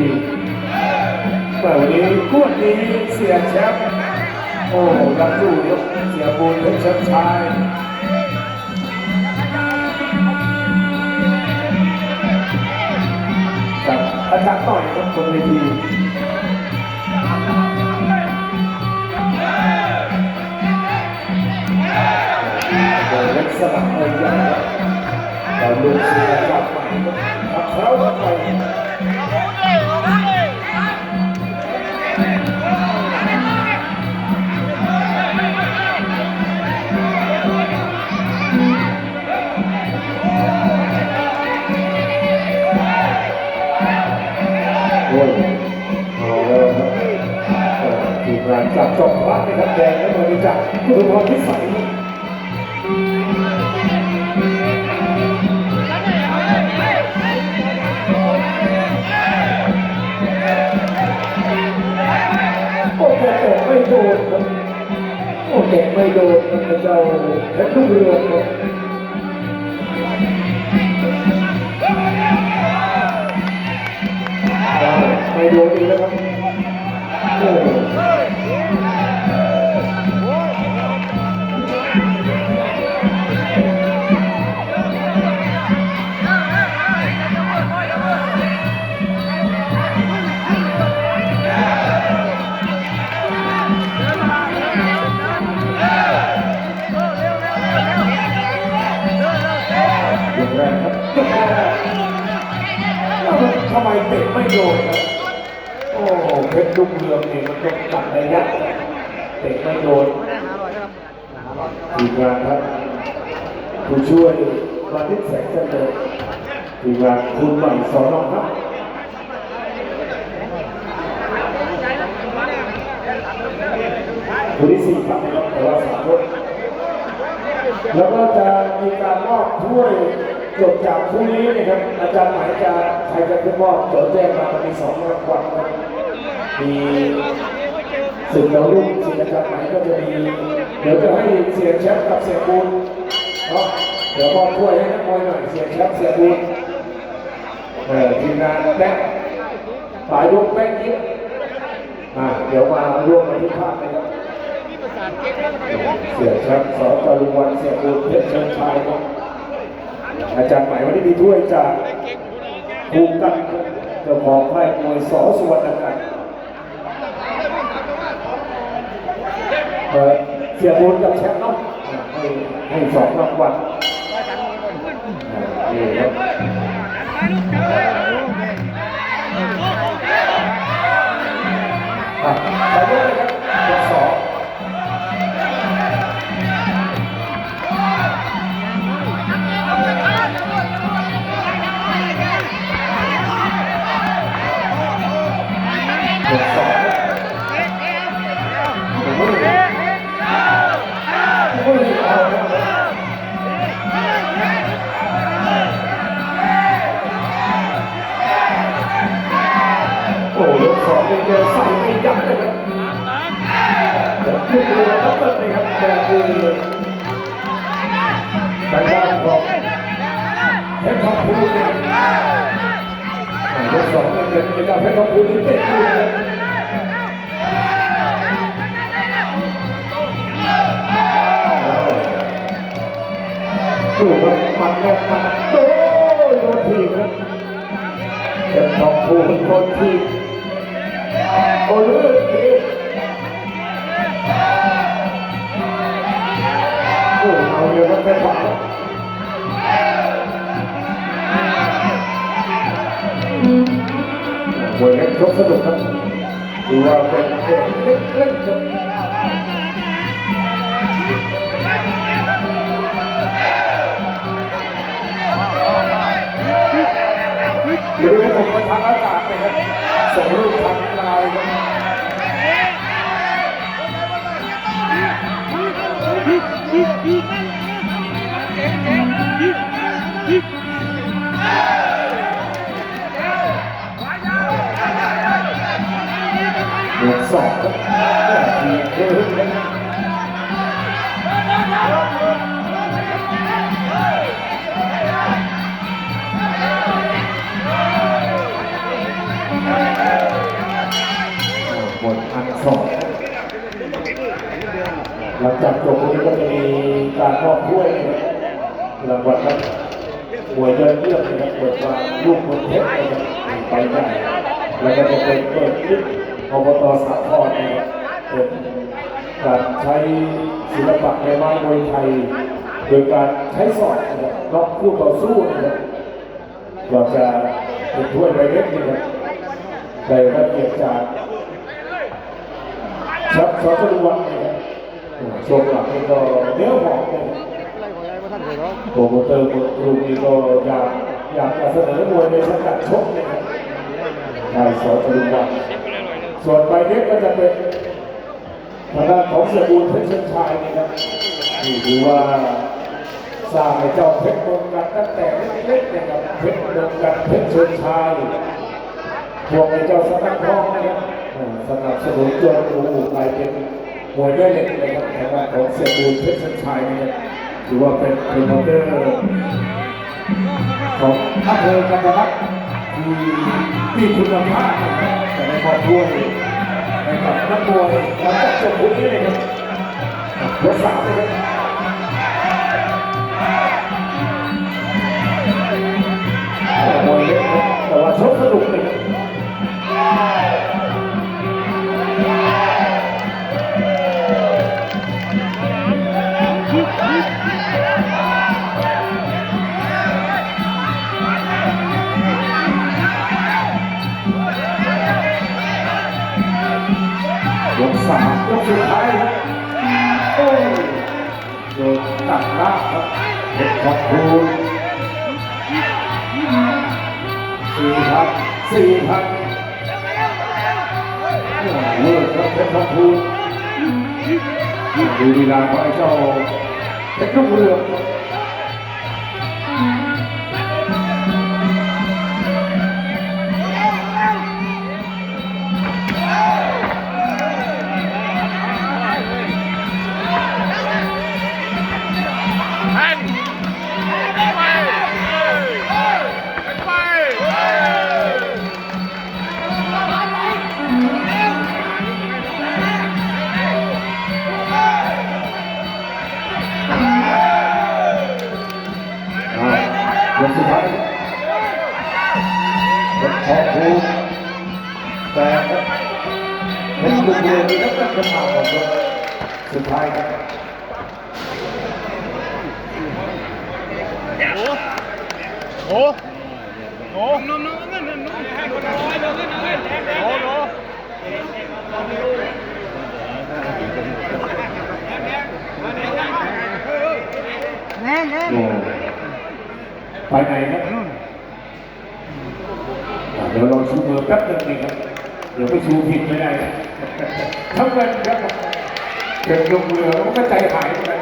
ีแต่วันนี้กวดนี้เสียแชมป์โอ้ยังอยู่ยกเสียบูลเพชรชายกับอาจารย์ต่อยครับบนเวทีโดยเล็กสลับเอ้ยใหญ่ครับแต่ลูกเสียกลับไปครับเขาเข้าไป จากจอมพระนะครับแดงและบริจาคคุณพรพิสัยโอ้แต่เตะไม่โดนโอ้เตะไม่โดนพระเจ้าเพชรลูกเรือครับ โดนครับโอ้เพชรลูกเรืองนี่มันต้องตัดระยะเตะไม่โดนทีมงานครับผู้ช่วยมาทิตแสงเจริญทีมงานคุณใหม่สอนองครับผู้ที่สี่ครับแต่ว่าสามคนแล้วก็จะมีการมอบถ้วย จบจากคู่นี้นะครับ อาจารย์หมายจะใครจะขึ้นมอบเดี๋ยวแจ้งมามันมีสองรางวัลครับมีสึกดาวรุ่งศิลปกรรมไหนก็จะมีเดี๋ยวจะให้เสียแชมป์กับเสียบูลเนาะเดี๋ยวมอบถ้วยให้นักมวยหน่อยเสียแชมป์เสียบูลเออทีมงานแป๊กปลายลูกแป๊กยิ้มอ่าเดี๋ยวมาร่วมกันที่ภาพนะครับเสียแชมป์สองจารุวันเสียบูลเพชรเชิญชายครับ อาจารย์ใหม่วันนี้มีถ้วยจากภูกันเจ้าของค่ายมวยสอสุวรรณกันเสียบูลกับแชมป์เนาะให้ให้สองรางวัลนี่ครับ เป็นเป็นการเพชรทองนที่เตะอยู่นะครับดูครับมันมันโอ้ยโดนทีบครับเพชรทองพูนโดนทีโอ้ยลื่นทีโอ้เอาเยอะครับเพชรท มวยเล็กชกสนุกครับดูว่าเป็นเด็กเล็กๆครับเดี๋ยวให้ผมมาทางอากาศไปครับส่งรูปทางลายครับ มอบถ้วยนะครับรางวัลครับมวยอดเยี่ยมนะครับเปิดมาลูกคนเพชรนะครับไปได้แล้วก็จะเป็นเปิดคลิปอบตสาครนะครับเป็นการใช้ศิลปะในไม้มวยไทย โดยการใช้ศอกนะครับล็อกคู่ต่อสู้นะครับก็จะเป็นถ้วยใบเล็กนะครับได้รับเกียรติจากชับสอสรุวันนะครับ ช่วงหลังนี่ก็เนื้อหอมนะครับโปรโมเตอร์คนกรุงนี่ก็อยากอยากจะเสนอมวยในสังกัดชกนะครับนายสอสรุวันส่วนใบเล็กก็จะเป็นทางด้านของเสียบูลเพชรชิงชายนะครับนี่ถือว่าสร้างให้เจ้าเพชรมงกันตั้งแต่เล็กๆนะครับเพชรมงกันเพชรชิญชายพวกไอ้เจ้าสนักทองนะครับสนับสนุนจนรูกลายเป็น มวยด้วยเหล็กเลยครับทางด้าของเสียบูลเพชรชิญชายนะครับถือว่าเป็นโปรโมเตอร์ของอำเภอกันทลักที่มีคุณภาพนะครับแต่ในบอลด้วยในกับนักมวยแล้วก็จบพวกนี้เลยครับรถสามเลยครับแต่ว่าชกสนุกเลยครับ สามยกสุดท้ายครับโอ้ยโดนตัดล่างครับเพชรขอบคุณสี่พันสี่พันโอ้โหครับเพชรทองพูนดูลีลาของไอ้เจ้าเพชรลูกเรืออ่ เรือนี่ก็เป็นกระถางของยกสุดท้ายครับโอ้โหนุ่มนุ่มเงินเงินนุ่มให้คนน้อยเดินเงินเงินโอ้โหโอ้ไปไหนครับอ่าเดี๋ยวเราชูมือแป๊บหนึงนี่ครับ เดี๋ยวไปชูผิดไม่ได้ทั้งเงินครับเกินลงเรือแล้วมันก็ใจหายเหมือนกัน